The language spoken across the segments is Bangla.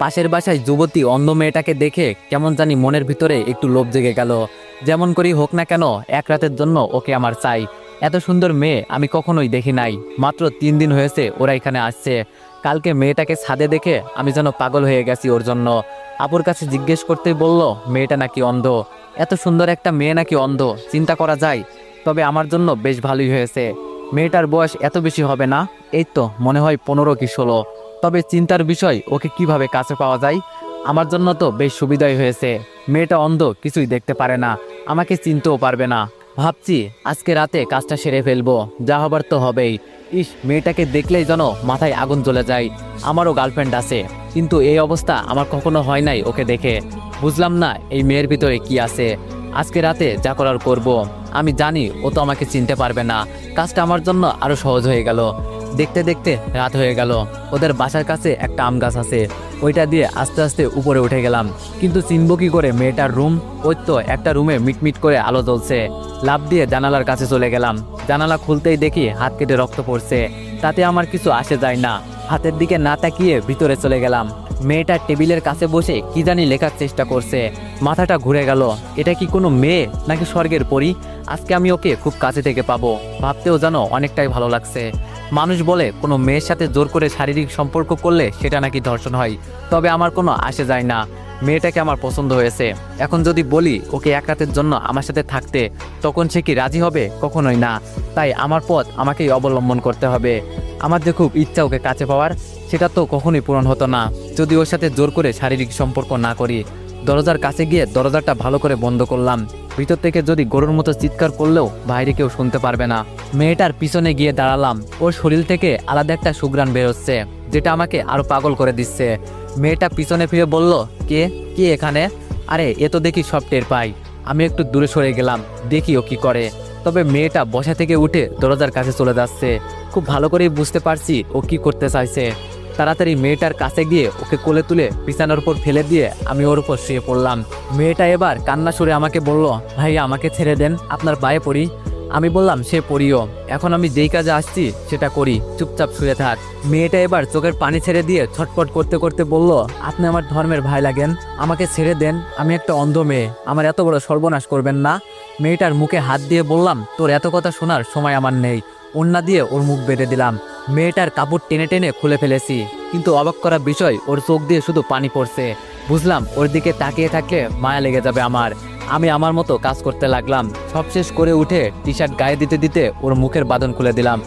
পাশের বাসায় যুবতী অন্ধ মেয়েটাকে দেখে কেমন জানি মনের ভিতরে একটু লোভ জেগে গেল। যেমন করি হোক না কেন, এক রাতের জন্য ওকে আমার চাই। এত সুন্দর মেয়ে আমি কখনোই দেখি নাই। মাত্র তিন দিন হয়েছে ওরা এখানে আসছে। কালকে মেয়েটাকে ছাদে দেখে আমি যেন পাগল হয়ে গেছি ওর জন্য। আপুর কাছে জিজ্ঞেস করতে বলল, মেয়েটা নাকি অন্ধ? এত সুন্দর একটা মেয়ে নাকি অন্ধ? চিন্তা করা যায়। তবে আমার জন্য বেশ ভালোই হয়েছে। মেয়েটার বয়স এত বেশি হবে না? এই তো, মনে হয় পনেরো কি ষোলো। তবে চিন্তার বিষয়, ওকে কীভাবে কাছে পাওয়া যায়? আমার জন্য তো বেশ সুবিধাই হয়েছে। মেয়েটা অন্ধ, কিছুই দেখতে পারে না। আমাকে চিনতেও পারবে না। ভাবছি, আজকে রাতে কাজটা সেরে ফেলব। যা হবার তো হবেই। ইস, মেয়েটাকে দেখলেই যেন মাথায় আগুন জ্বলে যায়। আমারও গার্লফ্রেন্ড আছে। কিন্তু এই অবস্থা আমার কখনো হয় নাই ওকে দেখে। বুঝলাম না এই মেয়ের ভিতরে কি আছে। আজকে রাতে যা করার করব। আমি জানি ও তো আমাকে চিনতে পারবে না। কাজটা আমার জন্য আরও সহজ হয়ে গেল। দেখতে দেখতে রাত হয়ে গেল। ওদের বাসার কাছে একটা আম গাছ আছে। ওইটা দিয়ে আস্তে আস্তে উপরে উঠে গেলাম। কিন্তু চিনব কি করে মেয়েটার রুম? ওই তো একটা রুমে মিটমিট করে আলো জ্বলছে। লাভ দিয়ে জানালার কাছে চলে গেলাম। জানালা খুলতেই দেখি হাত কেটে রক্ত পড়ছে। তাতে আমার কিছু আসে যায় না। হাতের দিকে না তাকিয়ে ভিতরে চলে গেলাম। মেয়েটা টেবিলের কাছে বসে কি জানি লেখার চেষ্টা করছে। মাথাটা ঘুরে গেল, এটা কি কোনো মেয়ে নাকি স্বর্গের পরি? আজকে আমি ওকে খুব কাছে থেকে পাবো। ভাবতেও জানো অনেকটাই ভালো লাগছে। মানুষ বলে, কোনো মেয়ের সাথে জোর করে শারীরিক সম্পর্ক করলে সেটা নাকি ধর্ষণ হয়। তবে আমার কোনো আসে যায় না। মেয়েটাকে আমার পছন্দ হয়েছে। এখন যদি বলি, ওকে এক রাতের জন্য আমার সাথে থাকতে, তখন সে কি রাজি হবে? কখনোই না। তাই আমার পথ আমাকেই অবলম্বন করতে হবে। আমার যে খুব ইচ্ছা ওকে কাছে পাওয়ার, সেটা তো কখনোই পূরণ হতো না। যদি ওর সাথে জোর করে শারীরিক সম্পর্ক না করি, দরজার কাছে গিয়ে দরজাটা ভালো করে বন্ধ করলাম। ভিতর থেকে যদি গরুর মতো চিৎকার করলেও বাইরে কেউ শুনতে পারবে না। মেয়েটার পিছনে গিয়ে দাঁড়ালাম। ওর শরীর থেকে আলাদা একটা সুগ্রাণ বেরোচ্ছে, যেটা আমাকে আরও পাগল করে দিচ্ছে। মেয়েটা পিছনে ফিরে বলল, কে? কে এখানে? আরে, এ তো দেখি সব টের পাই আমি একটু দূরে সরে গেলাম, দেখি ও কি করে। তবে মেয়েটা বসা থেকে উঠে দরজার কাছে চলে যাচ্ছে। খুব ভালো করেই বুঝতে পারছি ও কি করতে চাইছে। তাড়াতাড়ি মেয়েটার কাছে গিয়ে ওকে কোলে তুলে বিছানার উপর ফেলে দিয়ে আমি ওর উপর শুয়ে পড়লাম। মেয়েটা এবার কান্না সুরে আমাকে বলল ভাই আমাকে ছেড়ে দেন, আপনার পায়ে পড়ি। আমি বললাম, সে পড়িও। এখন আমি যেই কাজে আসছি, সেটা করি। চুপচাপ শুয়ে থাক। মেয়েটা এবার চোখের পানি ছেড়ে দিয়ে ছটপট করতে করতে বলল, আপনি আমার ধর্মের ভাই লাগেন। আমাকে ছেড়ে দেন। আমি একটা অন্ধ মেয়ে। আমার এত বড় সর্বনাশ করবেন না। মেয়েটার মুখে হাত দিয়ে বললাম, তোর এত কথা শোনার সময় আমার নেই। ওন্না দিয়ে ওর মুখ বেঁধে দিলাম। মেয়েটার কাপড় টেনে টেনে খুলে ফেলেছি। কিন্তু অবাক করা বিষয়, ওর চোখ দিয়ে শুধু পানি পড়ছে। বুঝলাম, ওর দিকে তাকিয়ে থাকলে মায়া লেগে যাবে আমার। আমি আমার মতো কাজ করতে লাগলাম। সব শেষ করে উঠে টি শার্ট গায়ে দিতে দিতে ওর মুখের বাঁধন খুলে দিলাম।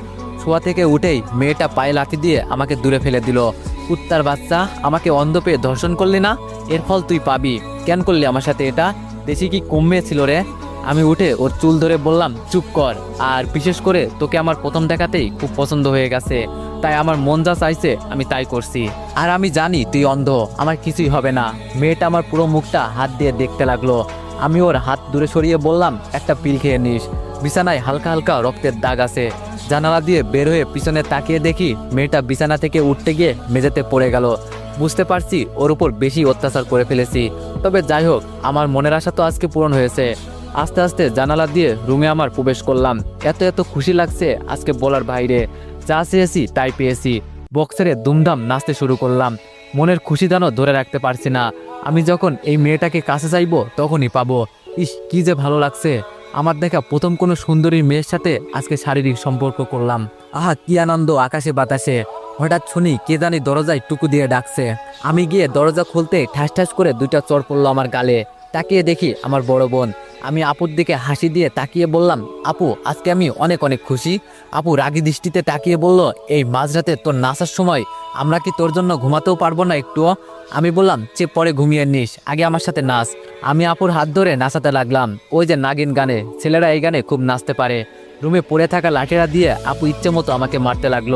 শোয়া থেকে উঠেই মেয়েটা পায়ে লাঠি দিয়ে আমাকে দূরে ফেলে দিল। কুত্তার বাচ্চা, আমাকে অন্ধ পেয়ে ধর্ষণ করলি না? এর ফল তুই পাবি। কেন করলি আমার সাথে এটা? দেশি কি কমে ছিল রে? আমি উঠে ওর চুল ধরে বললাম, চুপ কর। আর বিশেষ করে তোকে আমার প্রথম দেখাতেই খুব পছন্দ হয়ে গেছে। তাই আমার মন যা চাইছে, আমি তাই করছি। আর আমি জানি তুই অন্ধ, আমার কিছুই হবে না। মেয়েটা আমার পুরো মুখটা হাত দিয়ে দেখতে লাগল। আমি ওর হাত দূরে সরিয়ে বললাম, একটা পিল খেয়ে নিস। বিছানায় হালকা হালকা রক্তের দাগ আছে। জানালা দিয়ে বের হয়ে পিছনে তাকিয়ে দেখি মেয়েটা বিছানা থেকে উঠতে গিয়ে মেঝেতে পড়ে গেল। বুঝতে পারছি ওর উপর বেশি অত্যাচার করে ফেলেছি। তবে যাই হোক, আমার মনের আশা তো আজকে পূরণ হয়েছে। আস্তে আস্তে জানালা দিয়ে রুমে আমার প্রবেশ করলাম। এত এত খুশি লাগছে আজকে বলার বাইরে। যা চেয়েছি তাই পেয়েছি। বক্সারে দুমদাম নাচতে শুরু করলাম। মনের খুশি যেন ধরে রাখতে পারছি না। আমি যখন এই মেয়েটাকে কাছে চাইব, তখনই পাবো। ইস, কি যে ভালো লাগছে। আমার দেখা প্রথম কোনো সুন্দরী মেয়ের সাথে আজকে শারীরিক সম্পর্ক করলাম। আহা, কি আনন্দ, আকাশে বাতাসে। হঠাৎ শুনি কে জানি দরজায় টুকু দিয়ে ডাকছে। আমি গিয়ে দরজা খুলতে ঠাস ঠাস করে দুইটা চর পড়ল আমার গালে। তাকিয়ে দেখি আমার বড় বোন। আমি আপুর দিকে হাসি দিয়ে তাকিয়ে বললাম, আপু, আজকে আমি অনেক অনেক খুশি। আপু রাগি দৃষ্টিতে তাকিয়ে বলল, এই মাঝরাতে তোর নাচার সময় আমরা কি তোর জন্য ঘুমাতেও পারব না একটুও আমি বললাম যে পরে ঘুমিয়ে নিস, আগে আমার সাথে নাচ। আমি আপুর হাত ধরে নাচাতে লাগলাম। ওই যে নাগিন গানে, ছেলেরা এই গানে খুব নাচতে পারে। রুমে পড়ে থাকা লাঠিরা দিয়ে আপু ইচ্ছে মতো আমাকে মারতে লাগল।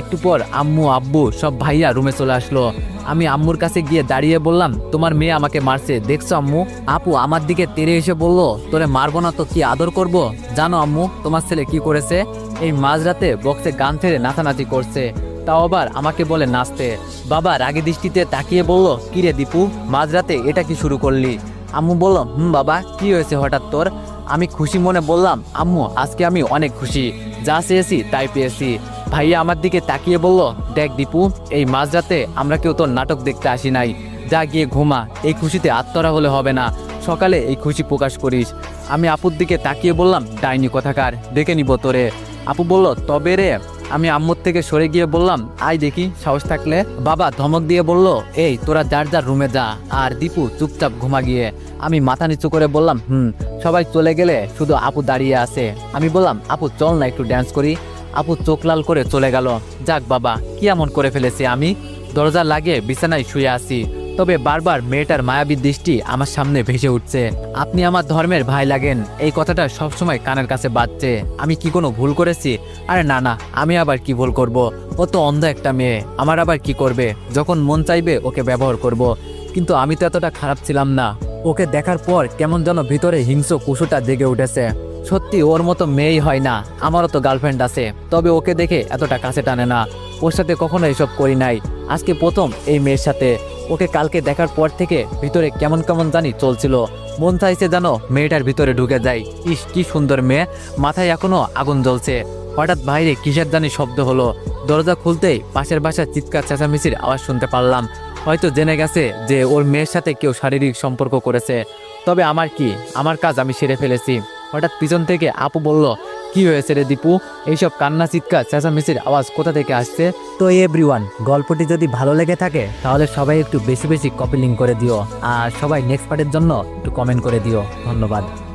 একটু পর আম্মু, আব্বু সব ভাইয়া রুমে চলে আসলো। আমি আম্মুর কাছে গিয়ে দাঁড়িয়ে বললাম, তোমার মেয়ে আমাকে মারছে, দেখছ আম্মু? আপু আমার দিকে তেরে এসে বলল, তোরে মারবো না তো কি আদর করব? জানো আম্মু, তোমার ছেলে কি করেছে? এই মাঝরাতে বক্সে গান ছেড়ে নাচানাচি করছে। তাও আবার আমাকে বলে নাচতে। বাবা রাগী দৃষ্টিতে তাকিয়ে বলল, কিরে দীপু, মাঝরাতে এটা কি শুরু করলি? আম্মু বলল, হুম বাবা, কি হয়েছে হঠাৎ তোর? আমি খুশি মনে বললাম, আম্মু, আজকে আমি অনেক খুশি। যা চেয়েছি তাই পেয়েছি। ভাইয়া আমার দিকে তাকিয়ে বলল, দেখ দীপু, এই মাঝরাতে আমরা কেউ তোর নাটক দেখতে আসি নাই। যা গিয়ে ঘুমা, এই খুশিতে আত্মরা হলে হবে না। সকালে এই খুশি প্রকাশ করিস। আমি আপুর দিকে তাকিয়ে বললাম, ডাইনি কথাকার, দেখে নিব তোরে। আপু বলল, তবে রে আমি আম্মুর থেকে সরে গিয়ে বললাম আই দেখি, সাহস থাকলে। বাবা ধমক দিয়ে বলল, এই, তোরা যার যার রুমে যা। আর দীপু চুপচাপ ঘুমা গিয়ে আমি মাথা নিচু করে বললাম, হুম, সবাই চলে গেলে শুধু আপু দাঁড়িয়ে আছে। আমি বললাম, আপু, চল না একটু ড্যান্স করি। আপু চোখ লাল করে চলে গেল। যাক বাবা, কি এমন করে ফেলেছি আমি? দরজা লাগিয়ে বিছানায় শুয়ে আছি। তবে বারবার মেয়েটার মায়াবী দৃষ্টি আমার সামনে ভেসে উঠছে। আপনি আমার ধর্মের ভাই লাগেন, এই কথাটা সবসময় কানের কাছে বাজছে। আমি কি কোনো ভুল করেছি? আরে না না, আমি আবার কি ভুল করব? ও তো অন্ধ একটা মেয়ে, আমার আবার কি করবে? যখন মন চাইবে ওকে ব্যবহার করব। কিন্তু আমি তো এতটা খারাপ ছিলাম না। ওকে দেখার পর কেমন যেন ভিতরে হিংস্র কুশুটা জেগে উঠেছে। সত্যি ওর মতো মেয়েই হয় না, আমারও তো গার্লফ্রেন্ড আছে। তবে ওকে দেখে এতটা কাছে টানে না। ওর সাথে কখনো এসব করি নাই। আজকে প্রথম এই মেয়ের সাথে। ওকে কালকে দেখার পর থেকে ভিতরে কেমন কেমন জানি চলছিল। মন চাইছে জানো মেয়েটার ভিতরে ঢুকে যায় ইস, কি সুন্দর মেয়ে। মাথায় এখনও আগুন জ্বলছে। হঠাৎ বাইরে কিসের জানি শব্দ হলো। দরজা খুলতেই পাশের বাসার চিৎকার, চেঁচামেচির আওয়াজ শুনতে পারলাম। হয়তো জেনে গেছে যে ওর মেয়ের সাথে কেউ শারীরিক সম্পর্ক করেছে। তবে আমার কি? আমার কাজ আমি সেরে ফেলেছি। হঠাৎ পিছন থেকে আপু বলল কি হয়েছে রে দীপু? এইসব কান্না চিৎকার, চেঁচামেচির আওয়াজ কোথা থেকে আসছে? তো এভরিওয়ান গল্পটি যদি ভালো লেগে থাকে, তাহলে সবাই একটু বেশি বেশি কপি লিঙ্ক করে দিও। আর সবাই নেক্সট পার্টের জন্য একটু কমেন্ট করে দিও। ধন্যবাদ।